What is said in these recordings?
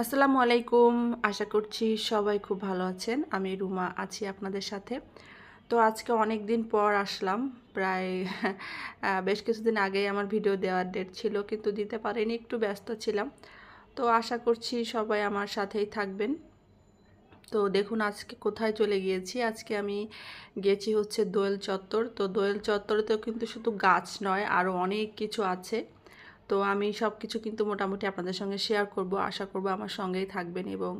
আসসালামু আলাইকুম। আশা করছি সবাই খুব ভালো আছেন। আমি রুমা আছি আপনাদের সাথে। তো আজকে অনেক দিন পর আসলাম। প্রায় বেশ কিছুদিন আগেই আমার ভিডিও দেওয়ার ডেট ছিল, কিন্তু দিতে পারিনি, একটু ব্যস্ত ছিলাম। তো আশা করছি সবাই আমার সাথেই থাকবেন। তো দেখুন আজকে কোথায় চলে গিয়েছি। আজকে আমি গেছি হচ্ছে দোয়েল চত্বর। তো দোয়েল চত্বরেতেও কিন্তু শুধু গাছ নয় আরও অনেক কিছু আছে। তো আমি সব কিছু কিন্তু মোটামুটি আপনাদের সঙ্গে শেয়ার করব, আশা করব আমার সঙ্গেই থাকবেন এবং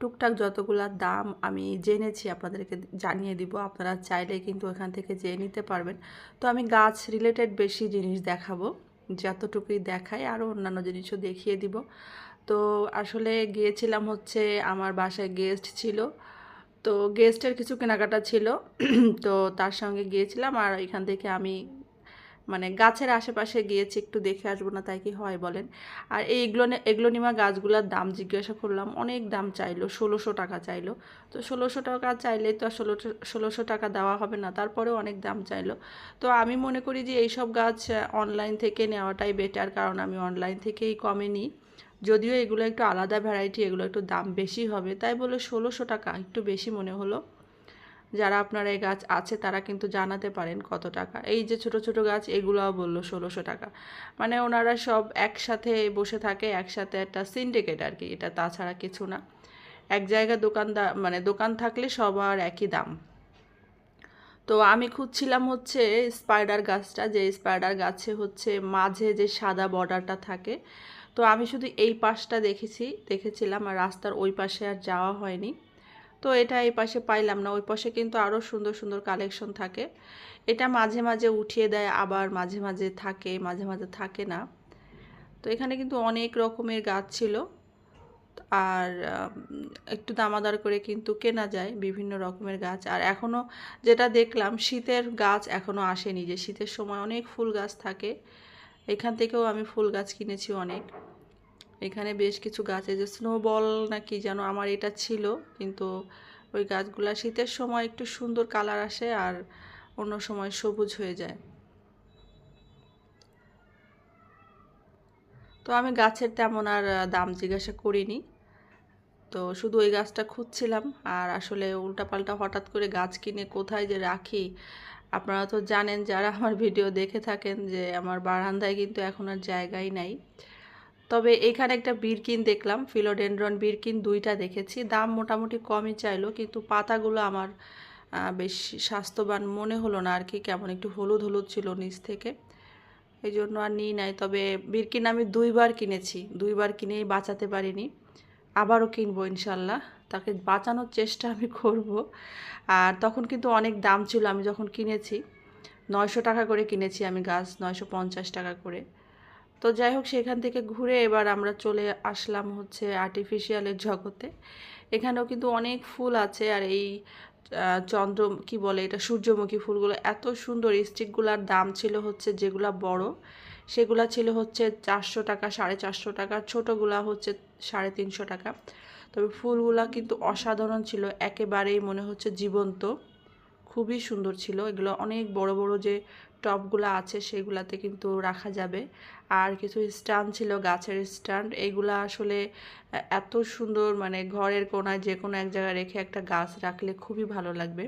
টুকটাক যতগুলা দাম আমি জেনেছি আপনাদেরকে জানিয়ে দিব, আপনারা চাইলে কিন্তু এখান থেকে জেনে নিতে পারবেন। তো আমি গাছ রিলেটেড বেশি জিনিস দেখাবো, যতটুকুই দেখাই আরও অন্যান্য জিনিসও দেখিয়ে দিব। তো আসলে গিয়েছিলাম হচ্ছে আমার বাসায় গেস্ট ছিল, তো গেস্টের কিছু কেনাকাটা ছিল, তো তার সঙ্গে গিয়েছিলাম আর এখান থেকে আমি মানে গাছের আশেপাশে গিয়েছি, একটু দেখে আসব না তাই কি হয় বলেন। আর এই এগুলো এগ্লোনিমা গাছগুলোর দাম জিজ্ঞাসা করলাম, অনেক দাম চাইলো, ষোলোশো টাকা চাইলো। তো ষোলোশো টাকা চাইলে তো আর ষোলোশো ষোলোশো টাকা দেওয়া হবে না, তারপরেও অনেক দাম চাইলো। তো আমি মনে করি যে এইসব গাছ অনলাইন থেকে নেওয়াটাই বেটার কারণ আমি অনলাইন থেকেই কমে নিই। যদিও এগুলো একটু আলাদা ভ্যারাইটি এগুলো একটু দাম বেশি হবে, তাই বলে ষোলোশো টাকা একটু বেশি মনে হলো। যারা আপনার এই গাছ আছে, তারা কিন্তু জানাতে পারেন কত টাকা। এই যে ছোট ছোট গাছ, এগুলোও বলল ষোলোশো টাকা। মানে ওনারা সব একসাথে বসে থাকে, একসাথে একটা সিন্ডিকেট আর কি, এটা তাছাড়া কিছু না। এক জায়গায় দোকানদার মানে দোকান থাকলে সবার একই দাম। তো আমি খুঁজছিলাম হচ্ছে স্পাইডার গাছটা, যে স্পাইডার গাছে হচ্ছে মাঝে যে সাদা বর্ডারটা থাকে। তো আমি শুধু এই পাশটা দেখেছি, দেখেছিলাম আর রাস্তার ওই পাশে আর যাওয়া হয়নি। তো এটা এই পাশে পাইলাম না, ওই পাশে কিন্তু আরও সুন্দর সুন্দর কালেকশন থাকে। এটা মাঝে মাঝে উঠিয়ে দেয়, আবার মাঝে মাঝে থাকে, মাঝে মাঝে থাকে না। তো এখানে কিন্তু অনেক রকমের গাছ ছিল। আর একটু দামাদার করে কিন্তু কেনা যায় বিভিন্ন রকমের গাছ। আর এখনও যেটা দেখলাম, শীতের গাছ এখনও আসেনি যে শীতের সময় অনেক ফুল গাছ থাকে। এখান থেকেও আমি ফুল গাছ কিনেছি অনেক। এখানে বেশ কিছু গাছ যে স্নোবল না কি যেন আমার এটা ছিল, কিন্তু ওই গাছগুলা শীতের সময় একটু সুন্দর কালার আসে আর অন্য সময় সবুজ হয়ে যায়। তো আমি গাছের তেমন আর দাম জিজ্ঞাসা করিনি। তো শুধু ওই গাছটা খুঁজছিলাম আর আসলে উল্টাপাল্টা হঠাৎ করে গাছ কিনে কোথায় যে রাখি, আপনারা তো জানেন যারা আমার ভিডিও দেখে থাকেন যে আমার বারান্দায় কিন্তু এখন আর জায়গাই নাই। তবে এখানে একটা বিরকিন দেখলাম, ফিলোডেন্ড্রন বিরকিন দুইটা দেখেছি। দাম মোটামুটি কমই চাইলো, কিন্তু পাতাগুলো আমার বেশ স্বাস্থ্যবান মনে হলো না আর কি কেমন একটু হলুদ হলুদ ছিল নিচ থেকে। এই জন্য আর নিই নাই, তবে বিরকিন আমি দুইবার কিনেছি, দুইবার কিনেই বাঁচাতে পারিনি। আবারও কিনবো ইনশাল্লাহ, তাকে বাঁচানোর চেষ্টা আমি করব। আর তখন কিন্তু অনেক দাম ছিল, আমি যখন কিনেছি, নয়শো টাকা করে কিনেছি আমি গাছ, নয়শো পঞ্চাশ টাকা করে। তো যাই হোক সেখান থেকে ঘুরে এবার আমরা চলে আসলাম হচ্ছে আর্টিফিশিয়ালের জগতে। এখানেও কিন্তু অনেক ফুল আছে আর এই চন্দ্র, কি বলে এটা, সূর্যমুখী ফুলগুলো এত সুন্দর। স্টিকগুলার দাম ছিল হচ্ছে যেগুলা বড়, সেগুলা ছিল হচ্ছে চারশো টাকা, সাড়ে চারশো টাকা, ছোটোগুলা হচ্ছে সাড়ে তিনশো টাকা। তবে ফুলগুলা কিন্তু অসাধারণ ছিল, একেবারেই মনে হচ্ছে জীবন্ত। খুবই সুন্দর ছিল, এগুলো অনেক বড় বড় যে টবগুলো আছে সেগুলাতে কিন্তু রাখা যাবে। আর কিছু স্ট্যান্ড ছিল, গাছের স্ট্যান্ড। এগুলা আসলে এত সুন্দর মানে ঘরের কোনায় যে কোনো এক জায়গায় রেখে একটা গাছ রাখলে খুবই ভালো লাগবে।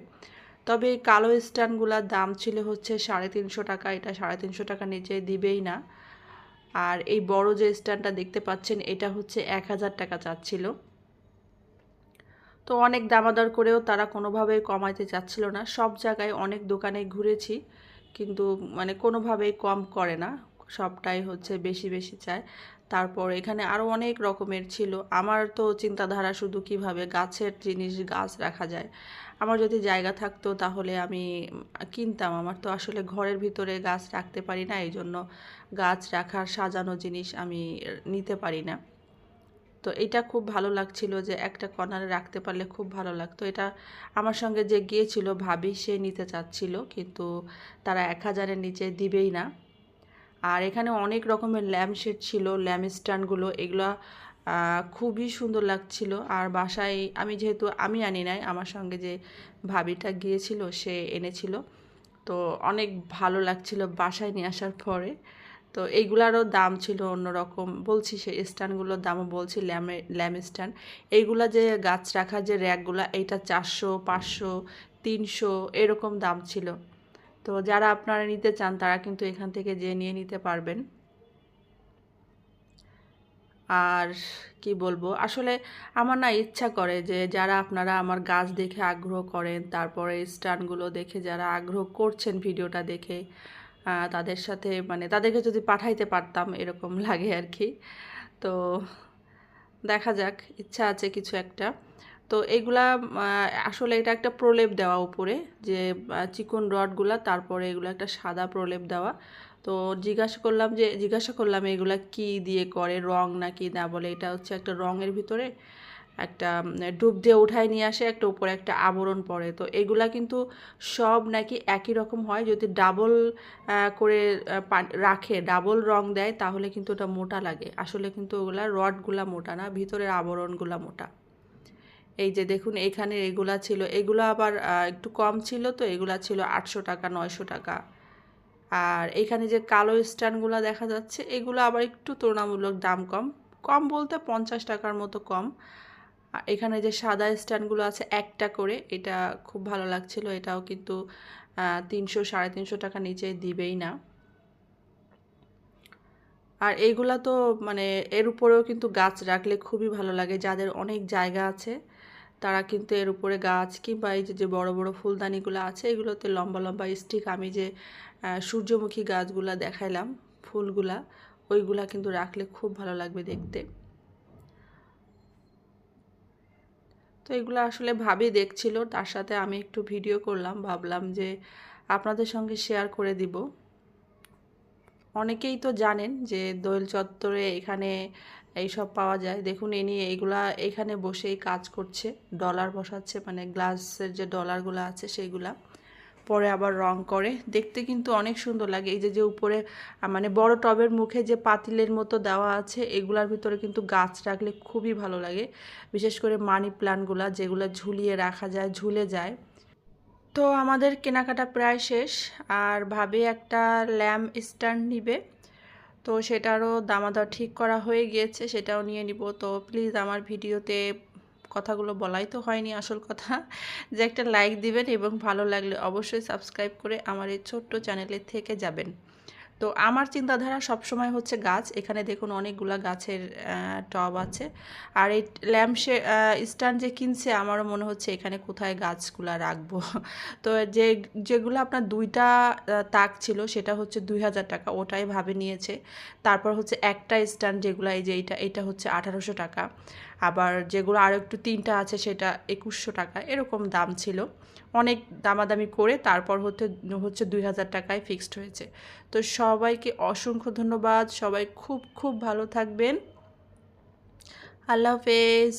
তবে কালো স্ট্যান্ডগুলোর দাম ছিল হচ্ছে সাড়ে তিনশো টাকা। এটা সাড়ে তিনশো টাকা নিচে দিবেই না। আর এই বড় যে স্ট্যান্ডটা দেখতে পাচ্ছেন, এটা হচ্ছে এক হাজার টাকা চাচ্ছিল। তো অনেক দামাদার করেও তারা কোনোভাবেই কমাইতে চাচ্ছিল না। সব জায়গায় অনেক দোকানে ঘুরেছি। কিন্তু মানে কোনোভাবেই কম করে না, সবটাই হচ্ছে বেশি বেশি চায়। তারপর এখানে আরও অনেক রকমের ছিল। আমার তো চিন্তাধারা শুধু কীভাবে গাছের জিনিস, গাছ রাখা যায়। আমার যদি জায়গা থাকতো তাহলে আমি কিনতাম। আমার তো আসলে ঘরের ভিতরে গাছ রাখতে পারি না এই জন্য গাছ রাখার সাজানো জিনিস আমি নিতে পারি না। তো এটা খুব ভালো লাগছিল যে একটা কর্নারে রাখতে পারলে খুব ভালো লাগতো। এটা আমার সঙ্গে যে গিয়েছিল ভাবি, সে নিতে চাচ্ছিল, কিন্তু তারা এক হাজারের নিচে দিবেই না। আর এখানে অনেক রকমের ল্যাম্প শেড ছিল, ল্যাম্প স্ট্যান্ডগুলো, এগুলো খুবই সুন্দর লাগছিল। আর বাসায় আমি যেহেতু, আমি আনি নাই, আমার সঙ্গে যে ভাবিটা গিয়েছিল, সে এনেছিল। তো অনেক ভালো লাগছিল বাসায় নিয়ে আসার পরে। তো এইগুলারও দাম ছিল অন্যরকম। বলছি সে স্ট্যান্ডগুলোর দামও বলছি, ল্যামে, ল্যাম স্ট্যান্ড। এইগুলা যে গাছ রাখা যে র্যাকগুলা, এইটা চারশো, পাঁচশো, তিনশো এরকম দাম ছিল। তো যারা আপনারা নিতে চান, তারা কিন্তু এখান থেকে যে নিয়ে নিতে পারবেন। আর কি বলব, আসলে আমার না ইচ্ছা করে যে যারা আপনারা আমার গাছ দেখে আগ্রহ করেন, তারপরে স্টানগুলো দেখে যারা আগ্রহ করছেন ভিডিওটা দেখে তাদের সাথে মানে তাদেরকে যদি পাঠাইতে পারতাম এরকম লাগে আর কি। তো দেখা যাক, ইচ্ছা আছে কিছু একটা। তো এগুলা আসলে এটা একটা প্রলেপ দেওয়া উপরে যে চিকন রডগুলা, তারপরে এগুলো একটা সাদা প্রলেপ দেওয়া। তো জিজ্ঞাসা করলাম যে, জিজ্ঞাসা করলাম এগুলা কি দিয়ে করে, রং নাকি না বলে, এটা হচ্ছে একটা রঙের ভিতরে। একটা ডুব দিয়ে উঠায় নিয়ে আসে, একটা উপরে একটা আবরণ পড়ে। তো এগুলা কিন্তু সব নাকি একই রকম হয়। যদি ডাবল করে রাখে ডাবল রং দেয়, তাহলে কিন্তু ওটা মোটা লাগে। আসলে কিন্তু ওগুলা রডগুলা মোটা না, ভিতরের আবরণগুলা মোটা। এই যে দেখুন, এখানে এগুলা ছিল। এগুলো আবার একটু কম ছিল তো, এগুলা ছিল আটশো টাকা, নয়শো টাকা। আর এখানে যে কালো স্ট্যান্ডগুলো দেখা যাচ্ছে, এগুলো আবার একটু তুলনামূলক দাম কম। কম বলতে পঞ্চাশ টাকার মতো কম। এখানে যে সাদা স্ট্যান্ডগুলো আছে একটা করে, এটা খুব ভালো লাগছিল। এটাও কিন্তু তিনশো, সাড়ে তিনশো টাকা নিচে দিবেই না। আর এইগুলা তো মানে এর উপরেও কিন্তু গাছ রাখলে খুবই ভালো লাগে। যাদের অনেক জায়গা আছে, তারা কিন্তু এর উপরে গাছ কিংবা এই যে যে বড় বড় ফুলদানিগুলো আছে, এগুলোতে লম্বা লম্বা স্টিক আমি যে সূর্যমুখী গাছগুলা দেখাইলাম, ফুলগুলা, ওইগুলা কিন্তু রাখলে খুব ভালো লাগবে দেখতে। তো এগুলো আসলে ভাবি দেখছিল। তার সাথে আমি একটু ভিডিও করলাম। ভাবলাম যে আপনাদের সঙ্গে শেয়ার করে দিব। অনেকেই তো জানেন যে দোয়েল চত্বরে এখানে এইসব পাওয়া যায়। দেখুন এনি এইগুলা এখানে বসেই কাজ করছে। ডলার বসাচ্ছে মানে গ্লাসের যে ডলারগুলো আছে সেইগুলা পরে আবার রং করে। দেখতে কিন্তু অনেক সুন্দর লাগে। এই যে যে উপরে মানে বড় টবের মুখে যে পাতিলের মতো দেওয়া আছে, এগুলার ভিতরে কিন্তু গাছ রাখলে খুবই ভালো লাগে। বিশেষ করে মানি প্লান্টগুলা যেগুলো ঝুলিয়ে রাখা যায়, ঝুলে যায়। তো আমাদের কেনাকাটা প্রায় শেষ। আর ভাবে একটা ল্যাম্প স্ট্যান্ড নিবে। তো সেটারও দামাদা ঠিক করা হয়ে গিয়েছে, সেটাও নিয়ে নিব। তো প্লিজ আমার ভিডিওতে কথাগুলো বলাই তো হয়নি আসল কথা। যে একটা লাইক দিবেন এবং ভালো লাগলে অবশ্যই সাবস্ক্রাইব করে আমার এই ছোট্ট চ্যানেলে থেকে যাবেন। তো আমার চিন্তাধারা সবসময় হচ্ছে গাছ। এখানে দেখুন অনেকগুলা গাছের টব আছে। আর এই ল্যাম্প স্ট্যান্ড যে কিনছে আমারও মনে হচ্ছে এখানে কোথায় গাছগুলা রাখব। তো যে, যেগুলো আপনার দুইটা তাক ছিল সেটা হচ্ছে দুই হাজার টাকা, ওটাই ভাবে নিয়েছে। তারপর হচ্ছে একটা স্ট্যান্ড যেগুলো, এই যে এইটা এটা হচ্ছে আঠারোশো টাকা। আবার যেগুলো আরও একটু তিনটা আছে সেটা একুশশো টাকা, এরকম দাম ছিল। অনেক দামাদামি করে তারপর হতে, হচ্ছে দুই হাজার টাকায় ফিক্সড হয়েছে। তো সবাইকে অসংখ্য ধন্যবাদ, সবাই খুব খুব ভালো থাকবেন। আল্লাহ হাফেজ।